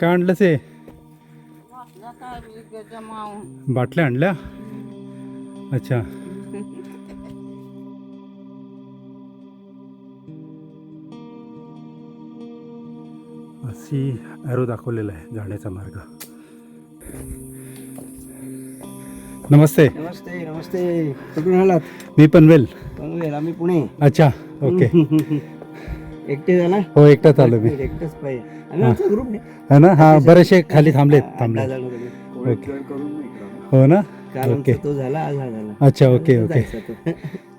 काय वेगळं जमावून बाटल्या आणल्या? अच्छा. अशी ॲरो दाखवलेला आहे जाण्याचा मार्ग. नमस्ते. नमस्ते नमस्ते. कुठून आलात? मी पनवेल. पनवेल आम्ही पुणे. अच्छा ओके. एकटे झाला हो एकटाच आलो मी एकटेच पाहिजे. ग्रुप है. ना? हा बरेचसे खाली थांबलेत हा, थांबले. ओके. इकडं. हो ना? ओके. तो झाला आज हा झाला. अच्छा ओके ओके.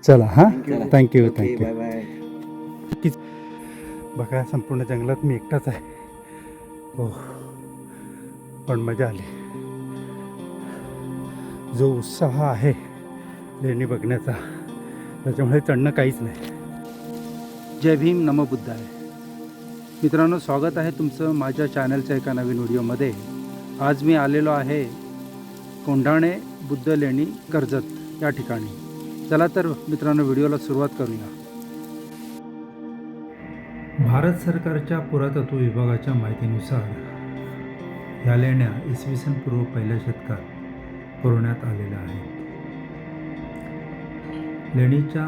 चला हां. थँक्यू थँक्यू बाय बाय बघा संपूर्ण जंगलात मी एकटाच आहे. हो. पण मजा आली. जो उत्साह आहे लेणी बघण्याचा त्याच्यामुळे चढणं काहीच नाही. जय भीम नम बुद्धाय. मित्रांनो स्वागत आहे तुमचं माझ्या चॅनलच्या एका नवीन व्हिडिओमध्ये. आज मी आलेलो आहे कोंढाणे बुद्ध लेणी कर्जत या ठिकाणी. चला तर मित्रांनो व्हिडिओला सुरुवात करूया. भारत सरकारच्या पुरातत्व विभागाच्या माहितीनुसार ह्या लेण्या इसवी सन पूर्व पहिल्या शतकात पुरवण्यात आलेल्या आहेत. लेणीच्या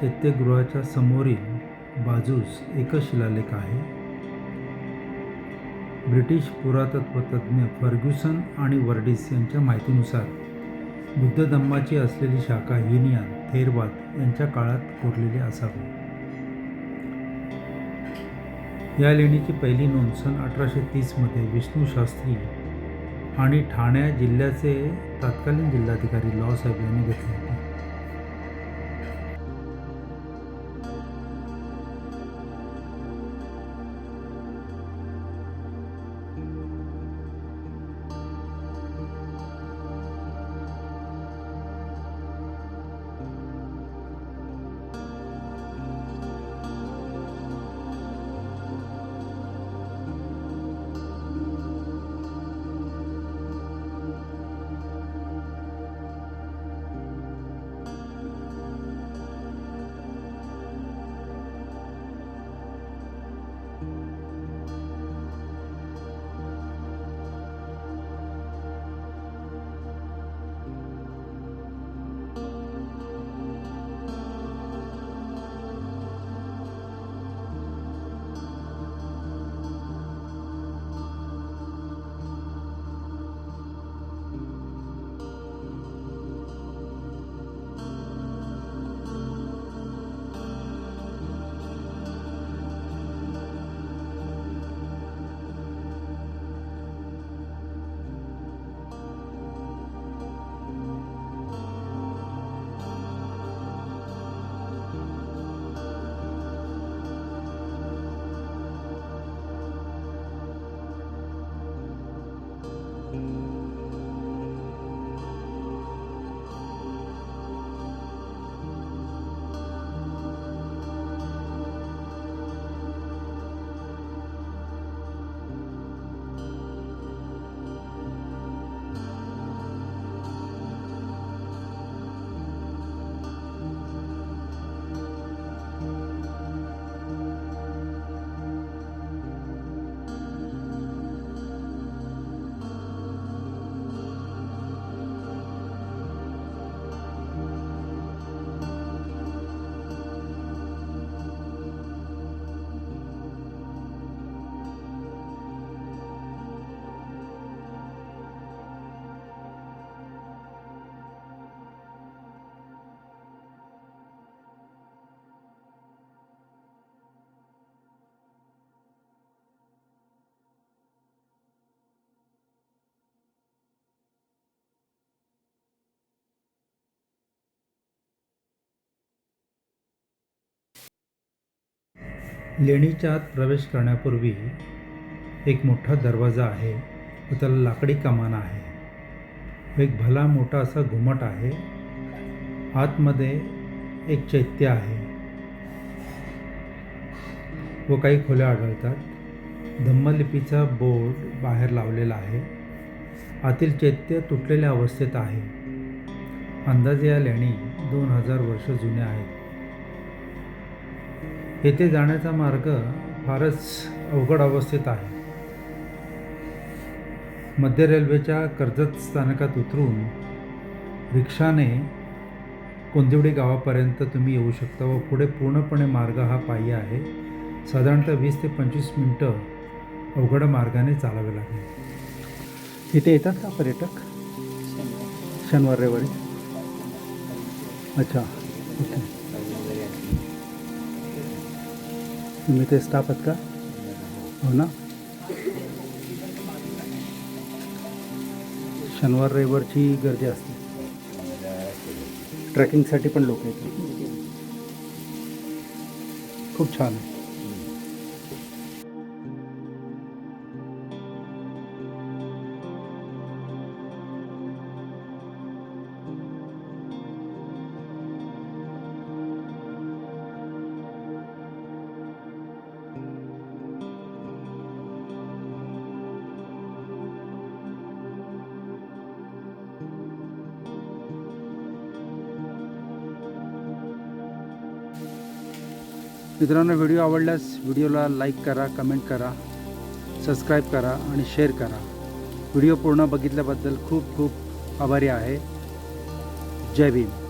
चैत्यगृहाच्या समोरील बाजूस एकच शिलालेख आहे. ब्रिटिश पुरातत्वतज्ञ फर्ग्युसन आणि वर्डिस यांच्या माहितीनुसार बुद्ध धम्माची असलेली शाखा युनियन थेरवाद यांच्या काळात कोरलेली असावी. या लेणीची पहिली नोंद सन अठराशे तीसमध्ये विष्णू शास्त्री आणि ठाणे जिल्ह्याचे तत्कालीन जिल्हाधिकारी लॉसाहेब यांनी घेतली. लेणीच्या आत प्रवेश करण्यापूर्वी एक मोठा दरवाजा आहे व त्याला लाकडी कमान आहे. एक भला मोठा असा घुमट आहे. आतमध्ये एक चैत्य आहे. व काही खोल्या आढळतात. धम्मलिपीचा बोर्ड बाहेर लावलेला आहे. आतील चैत्य तुटलेल्या अवस्थेत आहे. अंदाजे या लेणी दोन हजार वर्ष जुन्या आहेत. येथे जाण्याचा मार्ग फारच अवघड अवस्थेत आहे. मध्य रेल्वेच्या कर्जत स्थानकात उतरून रिक्षाने कोंदिवडी गावापर्यंत तुम्ही येऊ शकता व पुढे पूर्णपणे मार्ग हा पायी आहे. साधारणतः वीस ते पंचवीस मिनटं अवघड मार्गाने चालावे लागेल. इथे येतात का पर्यटक? शनिवार रविवारी? अच्छा ओके. तुम्ही ते आहात का, हो ना? शनिवार, रविवारची गर्दी असते. ट्रैकिंग पण लोक येतात. छान आहे. मित्रांनो व्हिडिओ आवडल्यास व्हिडिओला लाईक करा कमेंट करा सबस्क्राईब करा आणि शेअर करा. व्हिडिओ पूर्ण बघितल्याबद्दल खूप खूप आभारी आहे. जय भीम.